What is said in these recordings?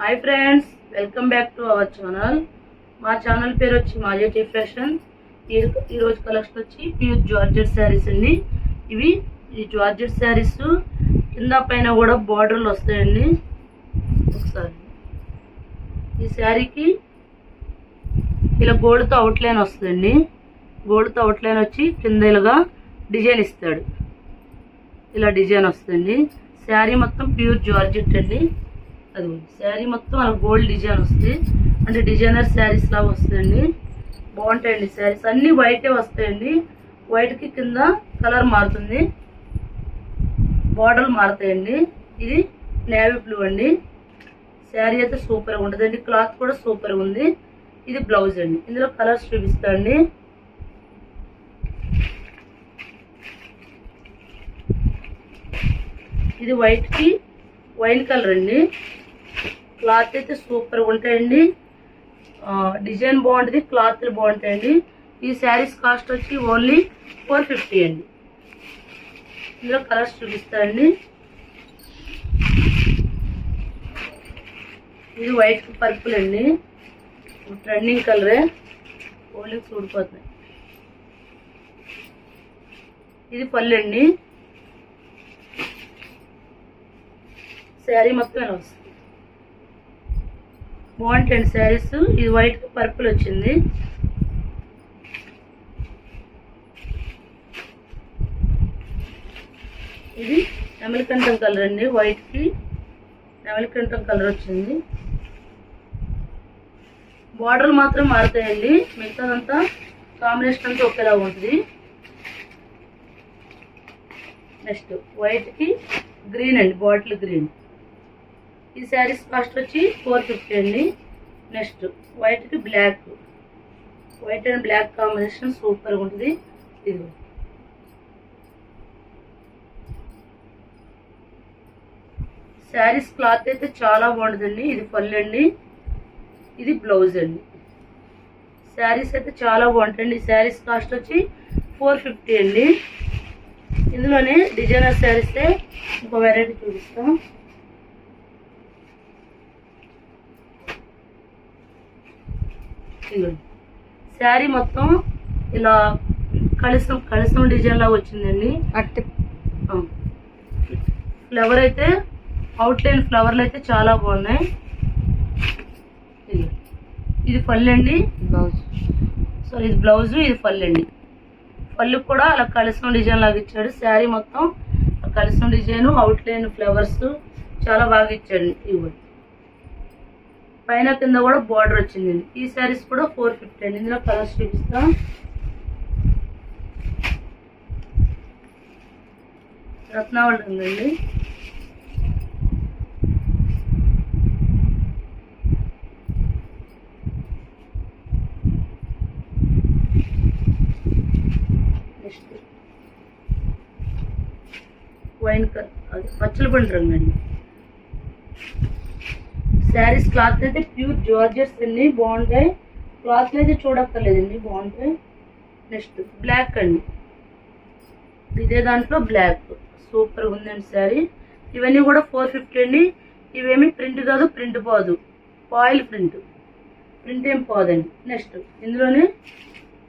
Hi friends welcome back to our channel మా channel పేరు వచ్చి మాజేటి ఫ్యాషన్ ఈ ఈరోజు కలెక్షన్ వచ్చి ప్యూర్ జార్జెట్ శారీస్ అండి. ఇవి ఈ జార్జెట్ శారీస్ కింద పైన కూడా బార్డర్లు వస్తాయండి. ఒకసారి. ఈ శారీకి ఇలా గోల్డ్తో అవుట్లైన్ వస్తుందండి. గోల్డ్తో అవుట్లైన్ వచ్చి కింద ఇలాగా డిజైన్ ఇస్తాడు. ఇలా డిజైన్ వస్తుంది శారీ మొత్తం ప్యూర్ జార్జెట్ అండి. వస్తుంది. శారీ మొత్తం అలా గోల్డ్ డిజైన్ వస్తుంది. అంటే డిజైనర్ శారీస్ లాగా వస్తాయండి. బాగుంటాయండి శారీస్. అన్నీ వైటే వస్తాయండి. వైట్కి కింద కలర్ మారుతుంది. బార్డర్లు మారుతాయండి. ఇది నేవీ బ్లూ అండి. శారీ అయితే సూపర్గా ఉంటుందండి క్లాత్ కూడా సూపర్గా ఉంది. ఇది బ్లౌజ్ అండి. ఇందులో కలర్స్ చూపిస్తా అండి. ఇది వైట్కి వైన్ కలర్ అండి. క్లాత్ అయితే సూపర్గా ఉంటాయండి. డిజైన్ బాగుంటుంది క్లాత్లు బాగుంటాయండి. ఈ శారీస్ కాస్ట్ వచ్చి ఓన్లీ ఫోర్ ఫిఫ్టీ అండి. ఇందులో కలర్స్ చూపిస్తానండి ఇది వైట్ పర్పుల్ అండి. ట్రెండింగ్ కలరే. ఓన్లీ చూడిపోతున్నాయి ఇది పళ్ళు అండి. శారీ మొత్తం వస్తుంది. బాగుంటాయండి శారీస్ ఇది వైట్ పర్పుల్ వచ్చింది. ఇది నెమలికంఠం కలర్ అండి వైట్కి నెమలికంఠం కలర్ వచ్చింది. బార్డర్ మాత్రం మారుతాయండి. మిగతాదంతా కాంబినేషన్ అంతా ఒకేలా ఉంటుంది. నెక్స్ట్ వైట్కి గ్రీన్ అండి బాటిల్ గ్రీన్ ఈ శారీస్ కాస్ట్ వచ్చి ఫోర్ ఫిఫ్టీ అండి. Next వైట్కి black white and black combination సూపర్గా ఉంటుంది. ఇది శారీస్ క్లాత్ అయితే చాలా బాగుంటుందండి. ఇది పళ్ళు అండి. ఇది బ్లౌజ్ అండి. శారీస్ అయితే చాలా బాగుంటాయండి. శారీస్ కాస్ట్ వచ్చి ఫోర్ ఫిఫ్టీ అండి. ఇందులోనే డిజైనర్ శారీసే ఇంకో వెరైటీ చూపిస్తాం. ఇదిగోండి శారీ మొత్తం ఇలా కళిసం కళిసం డిజైన్ లాగా వచ్చిందండి. అట్టి ఫ్లవర్ అయితే అవుట్లైన్ ఫ్లవర్లు అయితే చాలా బాగున్నాయి. ఇది పళ్ళు అండి. బ్లౌజ్. సో ఇది బ్లౌజ్ ఇది పళ్ళు అండి. పళ్ళు కూడా అలా కలిసిన డిజైన్ లాగా ఇచ్చాడు. శారీ మొత్తం కలిసిన డిజైన్ అవుట్లైన్ ఫ్లవర్స్ చాలా బాగా ఇచ్చాడు. ఇవి పైన కింద కూడా బార్డర్ వచ్చిందండి ఈ శారీస్ కూడా ఫోర్ ఫిఫ్టీ అండి. ఇందులో కలర్స్ చూపిస్తాం. రత్నావళి ఉందండి వైన్ కలర్ అది పచ్చల పండు రంగు అండి శారీస్ క్లాత్ అయితే ప్యూర్ జార్జెస్ అండి బాగుంటాయి. క్లాత్ అయితే చూడక్కర్లేదండి బాగుంటాయి. నెక్స్ట్ బ్లాక్ అండి. ఇదే దాంట్లో బ్లాక్. సూపర్ ఉందండి శారీ. ఇవన్నీ కూడా ఫోర్ ఫిఫ్టీ అండి. ఇవేమి ప్రింట్ కాదు ప్రింట్ పోదు. Oil print. ప్రింట్ ఏం పోదండి. నెక్స్ట్ ఇందులోనే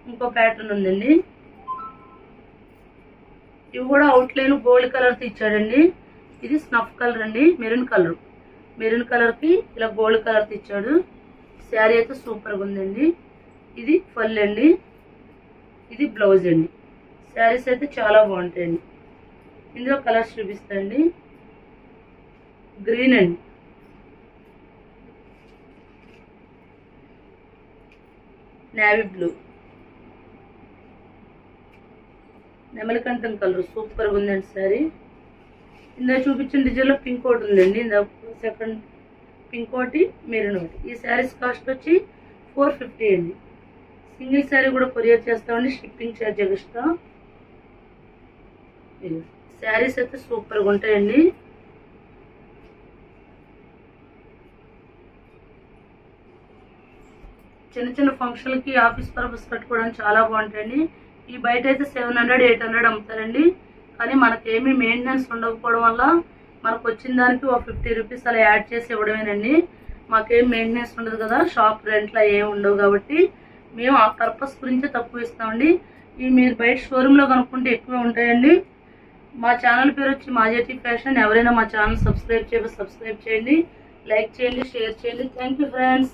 ఇంకో ప్యాటర్న్ ఉందండి. ఇవి కూడా అవుట్లైన్ గోల్డ్ కలర్ ఇచ్చాడండి. ఇది స్నఫ్ కలర్ అండి మెరూన్ కలర్. మెరూన్ కలర్కి ఇలా గోల్డ్ కలర్ ఇచ్చాడు. శారీ అయితే సూపర్గా ఉందండి. ఇది ఫల్ అండి. ఇది బ్లౌజ్ అండి. శారీస్ అయితే చాలా బాగుంటాయండి. ఇందులో కలర్స్ చూపిస్తాండి. గ్రీన్ అండి. Navy blue. నెమలికంఠం కలర్ సూపర్గా ఉందండి సారీ ఇందా చూపించిన డిజైన్లో పింక్ ఒకటి ఉందండి. ఇందా సెకండ్ పింక్ ఒకటి మెరూన్ ఒకటి ఈ శారీస్ కాస్ట్ వచ్చి ఫోర్ ఫిఫ్టీ అండి. సింగిల్ శారీ కూడా కొరియర్ చేస్తామండి. Shipping charge extra. శారీస్ అయితే సూపర్గా ఉంటాయండి. చిన్న చిన్న ఫంక్షన్లకి ఆఫీస్ పర్పస్ కట్టుకోవడానికి చాలా బాగుంటాయండి. ఈ బయట అయితే సెవెన్ హండ్రెడ్ ఎయిట్ హండ్రెడ్ అమ్ముతారండి. కానీ మనకేమీ మెయింటెనెన్స్ ఉండకపోవడం వల్ల మనకు వచ్చిన దానికి ఒక ఫిఫ్టీ రూపీస్ అలా యాడ్ చేసి ఇవ్వడమేనండి. మాకేం మెయింటెనెన్స్ ఉండదు కదా షాప్ రెంట్లో ఏమి ఉండవు కాబట్టి మేము ఆ పర్పస్ గురించే తక్కువ ఇస్తామండి. ఇవి మీరు బయట షోరూంలో కనుక్కుంటే ఎక్కువ ఉంటాయండి. మా ఛానల్ పేరు వచ్చి మాజేటి ఫ్యాషన్. ఎవరైనా మా ఛానల్ సబ్స్క్రైబ్ చేయ సబ్స్క్రైబ్ చేయండి. లైక్ చేయండి షేర్ చేయండి. Thank you friends